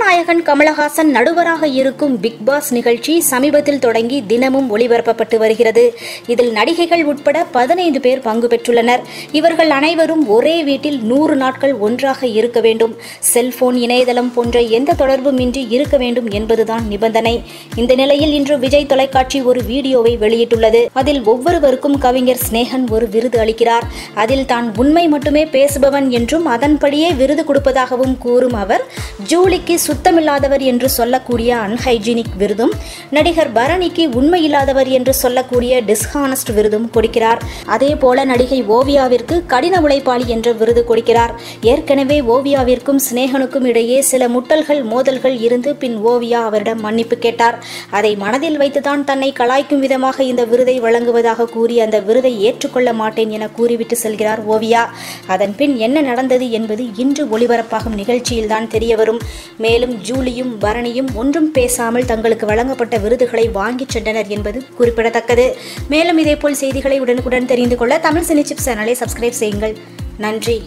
கதாநாயகன் கமலஹாசன் நடுவராக இருக்கும் பிக் பாஸ் நிகழ்ச்சி சமீபத்தில் தொடங்கி தினமும் ஒளிபரப்பப்பட்டு வருகிறது. இதில் நடிகைகள் உட்பட பதினைந்து பேர் பங்கு பெற்றுள்ளனர். இவர்கள் அனைவரும் ஒரே வீட்டில் நூறு நாட்கள் ஒன்றாக இருக்க வேண்டும். செல்போன் இணையதளம் போன்ற எந்த தொடர்பும் இன்றி இருக்க வேண்டும் என்பதுதான் நிபந்தனை. இந்த நிலையில் இன்று விஜய் தொலைக்காட்சி ஒரு வீடியோவை வெளியிட்டுள்ளது. அதில் ஒவ்வொருவருக்கும் கவிஞர் ஸ்னேகன் ஒரு விருது அளிக்கிறார். அதில் தான் உண்மை மட்டுமே பேசுபவன் என்றும் அதன்படியே விருது கொடுப்பதாகவும் கூறும் அவர் ஜூலிக்கு சுத்த சுத்தமில்லாதவர் என்று சொல்லக்கூடிய அன்ஹைஜீனிக் விருதும் நடிகர் பரணிக்கு உண்மையில்லாதவர் என்று சொல்லக்கூடிய டிஸ்ஹானஸ்ட் விருதும் கொடுக்கிறார். அதே போல நடிகை ஓவியாவிற்கு கடின உழைப்பாளி என்ற விருது கொடுக்கிறார். ஏற்கனவே ஓவியாவிற்கும் சினேகனுக்கும் இடையே சில முட்டல்கள் மோதல்கள் இருந்து பின் ஓவியா அவரிடம் மன்னிப்பு கேட்டார். அதை மனதில் வைத்துதான் தன்னை கலாய்க்கும் விதமாக இந்த விருதை வழங்குவதாக கூறி அந்த விருதை ஏற்றுக்கொள்ள மாட்டேன் என கூறிவிட்டு செல்கிறார் ஓவியா. அதன் பின் என்ன நடந்தது என்பது இன்று ஒளிபரப்பாகும் நிகழ்ச்சியில்தான் தெரியவரும். மேலும் ஜூலியும் பரணியும் ஒன்றும் பேசாமல் தங்களுக்கு வழங்கப்பட்ட விருதுகளை வாங்கிச் சென்றனர் என்பது குறிப்பிடத்தக்கது. மேலும் இதேபோல் செய்திகளை உடனுக்குடன் தெரிந்து கொள்ள தமிழ் சினி சிப்ஸ் சேனலை சப்ஸ்கிரைப் செய்யுங்கள். நன்றி.